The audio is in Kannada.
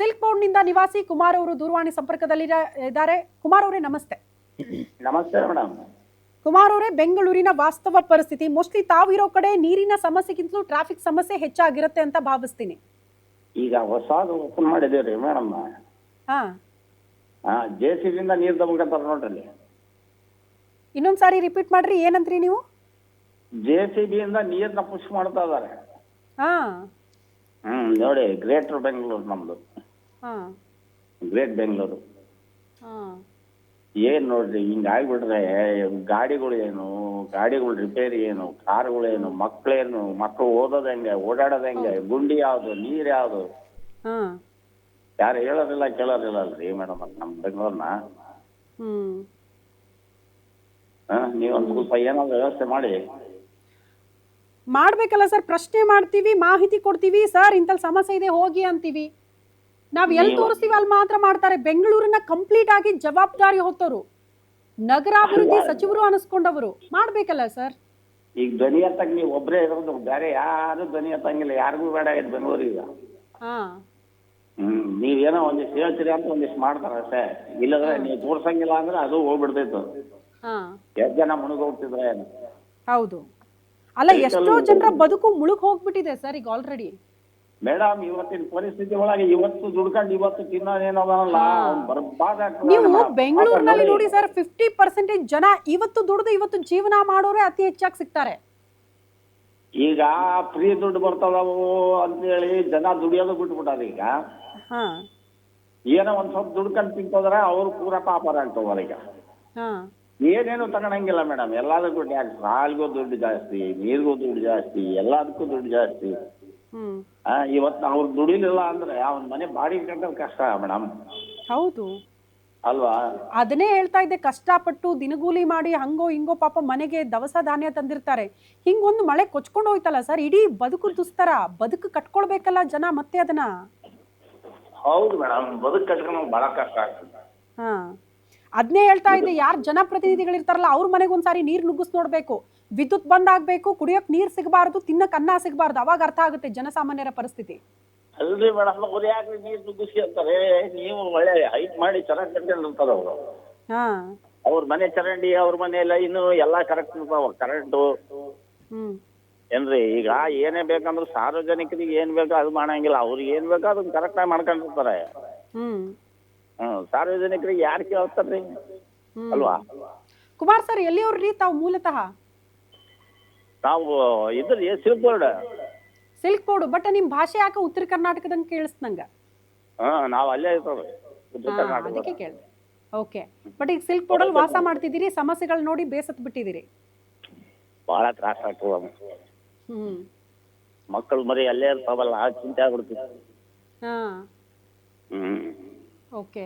ಸಿಲ್ಕ್ ಬೋರ್ಡ್ನಿಂದ ನಿವಾಸಿ ಕುಮಾರ್ ಅವರು ದೂರವಾಣಿ ಸಂಪರ್ಕದಲ್ಲಿ ಇದ್ದಾರೆ. ಕುಮಾರ್ ಅವರೇ ನಮಸ್ತೆ. ನಮಸ್ತೆ ಮೇಡಮ್. ಕುಮಾರ್ ಅವರೇ ಬೆಂಗಳೂರಿನ ವಾಸ್ತವ ಪರಿಸ್ಥಿತಿ. ಮೋಸ್ಟ್ಲಿ ತಾವಿರೋ ಕಡೆ ನೀರಿನ ಸಮಸ್ಯೆಗಿಂತಲೂ ಟ್ರಾಫಿಕ್ ಸಮಸ್ಯೆ ಹೆಚ್ಚಾಗಿರುತ್ತೆ ಅಂತ ಭಾವಿಸ್ತೀನಿ. ಈಗ ಹೊಸದು ಓಪನ್ ಮಾಡಿದೇವ್ರಿ ಮೇಡಮ್. ಹಾ. ಜೆ ಸಿ ಬಿಂದ ನೀರು ತಗೊಂಡ್ರೆ ನೋಡ್ರಿ ಇನ್ನೊಂದ್ಸಾರಿ ರಿಪೀಟ್ ಮಾಡ್ರಿ ಏನಂತ್ರಿ ನೀವು? ಜೆ ಸಿ ಬಿಯಿಂದ ನೀರನ್ನ ಪುಷ್ ಮಾಡ್ತಾ ಇದಾರೆ. ಹಾ. ಹ್ಮ್ ನೋಡಿ ಗ್ರೇಟರ್ ಬೆಂಗಳೂರು ನಮ್ದು. ಗ್ರೇಟ್ ಬೆಂಗಳೂರು. ಏನ್ ನೋಡ್ರಿ ಹಿಂಗ ಆಗ್ಬಿಟ್ರೆ ಗಾಡಿಗಳು ಏನು ಗಾಡಿಗಳು ರಿಪೇರಿ ಏನು ಕಾರುಗಳೇನು ಮಕ್ಳೇನು ಮಕ್ಕಳು ಓದೋದ್ ಹೆಂಗೆ ಓಡಾಡೋದ್ ಹೆಂಗೆ ಗುಂಡಿ ಯಾವ್ದು ನೀರ್ ಯಾವ್ದು? ಯಾರು ಹೇಳೋದಿಲ್ಲ ಕೇಳೋದಿಲ್ಲ ಅಲ್ರಿ ಮೇಡಮ್ ನಮ್ ಬೆಂಗಳೂರ್ನ. ಹ್ಮ್. ಹಾ ನೀವೊಂದು ಸ್ವಲ್ಪ ಏನಾದ್ರು ವ್ಯವಸ್ಥೆ ಮಾಡಿ. ಮಾಡ್ಬೇಕಲ್ಲ ಸರ್ ಪ್ರಶ್ನೆ ಮಾಡ್ತೀವಿ ಮಾಹಿತಿ ಕೊಡ್ತೀವಿ ಸರ್ ಇಂಥಲ್ಲಿ ಸಮಸ್ಯೆ ಇದೆ ಹೋಗಿ ಅಂತೀವಿ. ನಾವ್ ಎಲ್ಲಿ ತೋರಿಸ್ತೀವಿ ಅಲ್ಲಿ ಮಾತ್ರ ಮಾಡ್ತಾರೆ. ಬೆಂಗಳೂರಿನ ಕಂಪ್ಲೀಟ್ ಆಗಿ ಜವಾಬ್ದಾರಿ ಹೊತ್ತವರು ನಗರಾಭಿವೃದ್ಧಿ ಸಚಿವರು ಅನಿಸ್ಕೊಂಡವರು. ಮಾಡ್ಬೇಕಲ್ಲ ಸರ್? ಈಗ ಧ್ವನಿ ಎತ್ತಕ್ ನೀವು ಒಬ್ಬರೇ ಇರೋದು ಬೇರೆ ಯಾರು ಧ್ವನಿ ಎತ್ತಂಗಿಲ್ಲ. ಯಾರಿಗೂ ಬೇಡ ಆಗಿದೆ ಬೆಂಗಳೂರು ಈಗ. ಹ್ಮ್ ನೀವೇನೋ ಒಂದಿಷ್ಟು ಹೇಳ್ತೀರಿ ಅಂತ ಒಂದಿಷ್ಟು ಮಾಡ್ತಾರ ಅಷ್ಟೇ. ಇಲ್ಲದ್ರೆ ನೀವು ತೋರ್ಸಂಗಿಲ್ಲ ಅಂದ್ರೆ ಅದು ಹೋಗ್ಬಿಡ್ತೈತು. ಎಷ್ಟು ಜನ ಮುಳುಗೋಗ್ತಿದ್ರೆ ಏನು ಹೌದು. ಅಲ್ಲ ಎಷ್ಟೋ ಜನರ ಬದುಕು ಮುಳುಗ್ ಹೋಗ್ಬಿಟ್ಟಿದೆ ಸರ್ ಈಗ ಆಲ್ರೆಡಿ ಮೇಡಮ್ ಇವತ್ತಿನ ಪರಿಸ್ಥಿತಿ ಒಳಗೆ ಇವತ್ತು ದುಡ್ಕೊಂಡು ಇವತ್ತು ತಿನ್ನೋದೇನಲ್ಲ ಬರ್ಬಾದ್ ನೀವು ಬೆಂಗಳೂರಿನಲ್ಲಿ ನೋಡಿ ಸರ್ ಫಿಫ್ಟಿ ಪರ್ಸೆಂಟೇಜ್ ಜನ ಇವತ್ತು ದುಡ್ದು ಇವತ್ತು ಜೀವನ ಮಾಡೋರೇ ಅತಿ ಹೆಚ್ಚಾಗಿ ಸಿಗ್ತಾರೆ. ಈಗ ಫ್ರೀ ದುಡ್ಡು ಬರ್ತದವು ಅಂತೇಳಿ ಜನ ದುಡಿಯೋದು ಬಿಟ್ಬಿಟ್ಟಾರ ಈಗ. ಏನೋ ಒಂದ್ ಸ್ವಲ್ಪ ದುಡ್ಕೊಂಡು ತಿಂತಂದ್ರೆ ಅವ್ರು ಪೂರ ಪಾಪರ ಆಗ್ತವ್ರ ಈಗ. ಏನೇನು ತಗೊಳಂಗಿಲ್ಲ ಮೇಡಮ್. ಎಲ್ಲದಕ್ಕೂ ಟ್ಯಾಕ್ಸ್ ಹಾಲ್ಗೂ ದುಡ್ಡು ಜಾಸ್ತಿ ನೀರಿಗೂ ದುಡ್ಡು ಜಾಸ್ತಿ ಎಲ್ಲದಕ್ಕೂ ದುಡ್ಡು ಜಾಸ್ತಿ. ಇವತ್ತು ಅವ್ರು ದುಡಿಲಿಲ್ಲ ಅಂದ್ರೆ ಅವನ ಮನೆ ಬಾಡಿಗೆ ಕಟ್ಟೋದು ಕಷ್ಟ ಮೇಡಮ್. ಹೌದು. ಅಲ್ವಾ? ಅದನ್ನೇ ಹೇಳ್ತಾ ಇದ್ದೆ ಕಷ್ಟಪಟ್ಟು ದಿನಗೂಲಿ ಮಾಡಿ ಹಂಗೋ ಹಿಂಗೋ ಪಾಪ ಮನೆಗೆ ದವಸ ಧಾನ್ಯ ತಂದಿರ್ತಾರೆ. ಹಿಂಗೊಂದು ಮಳೆ ಕೊಚ್ಕೊಂಡು ಹೋಯ್ತಲ್ಲ ಸರ್ ಇಡೀ ಬದುಕು ದುಸ್ತರ ಬದುಕು ಕಟ್ಕೊಳ್ಬೇಕಲ್ಲ ಜನ ಮತ್ತೆ ಅದನ್ನ? ಹೌದು ಮೇಡಮ್ ಬದುಕು ಕಟ್ಕೊಂಡು ಬಹಳ ಕಷ್ಟ ಆಗ್ತದೆ. ಹಾ. ಅದನ್ನೇ ಹೇಳ್ತಾ ಇದ್ದೆ ಯಾರು ಜನಪ್ರತಿನಿಧಿಗಳಿರ್ತಾರಲ್ಲ ಅವ್ರ ಮನೆಗೆ ಒಂದ್ಸಾರಿ ನೀರು ನುಗ್ಗಿಸ್ ನೋಡ್ಬೇಕು. ವಿದ್ಯುತ್ ಬಂದ್ ಆಗ್ಬೇಕು ಕುಡಿಯೋಕ್ ನೀರ್ ಸಿಗಬಾರ್ದು ತಿನ್ನಕ್ ಅನ್ನ ಸಿಗಬಾರ್ದು ಅವಾಗ ಅರ್ಥ ಆಗುತ್ತೆ ಜನಸಾಮಾನ್ಯರ ಪರಿಸ್ಥಿತಿ. ಅಲ್ರಿ ಮೇಡಮ್ ಅವ್ರು ನೀರು ನುಗ್ಗಿಸಿ ಅಂತಾರೆ? ನೀವು ಒಳ್ಳೆ ಹೈಟ್ ಮಾಡಿ ಚೆನ್ನಾಗಿ ಕಟ್ಕೊಂಡಿರ್ತಾರೆ ಅವರು. ಅವ್ರ ಮನೆ ಚರಂಡಿ ಅವ್ರ ಮನೆ ಇನ್ನು ಎಲ್ಲಾ ಕರೆಕ್ಟ್ ಇರ್ತಾವ ಕರೆಂಟು ಏನ್ರಿ ಈಗ ಏನೇ ಬೇಕಂದ್ರೆ ಸಾರ್ವಜನಿಕರಿಗೆ ಏನ್ ಬೇಕೋ ಅದು ಮಾಡಂಗಿಲ್ಲ ಅವ್ರಿಗೆ ಏನ್ ಬೇಕೋ ಅದನ್ನ ಕರೆಕ್ಟ್ ಆಗಿ ಮಾಡ್ಕೊಂಡಿರ್ತಾರೆ. ಹ್ಮ್ ಸಾರ್ವಜನಿಕರಿಗೆ ಯಾರು ಕೇಳ್ತಾರ್ರಿ? ಅಲ್ವಾ? ಕುಮಾರ್ ಸರ್ ಎಲ್ಲಿಯವ್ರಿ ತಾವು ಮೂಲತಃ? ತಾವು ಇದ್ರಿ silk board. Silk board but ನಿಮ್ ಭಾಷೆ ಯಾಕ ಉತ್ತರ ಕರ್ನಾಟಕದಂಗೆ ಕೇಳಿಸ್ತು ನಂಗೆ? ಹಾ ನಾವು ಅಲ್ಲೇ ಇರ್ತೇವೆ ಉತ್ತರ ಕರ್ನಾಟಕ ಅದಕ್ಕೆ ಕೇಳಿದೆ. ಓಕೆ ಬಟ್ ಈಗ ಸಿಲ್ಕ್ ಬೋರ್ಡಲ್ಲಿ ವಾಸ ಮಾಡ್ತಿದ್ದೀರಿ ಸಮಸ್ಯೆಗಳು ನೋಡಿ ಬೇಸತ್ ಬಿಟ್ಟಿದ್ದೀರಿ. ಬಹಳ ತ್ರಾಸ ಆಗ್ತದ ಹ್ಮ್. ಮಕ್ಕಳು ಮರಿ ಅಲ್ಲೇ ಇರ್ತಾವಲ್ಲ ಆ ಚಿಂತೆ ಆಗ್ಬಿಡ್ತೀವಿ ಹಾ. ಹ್ಮ್. ಓಕೆ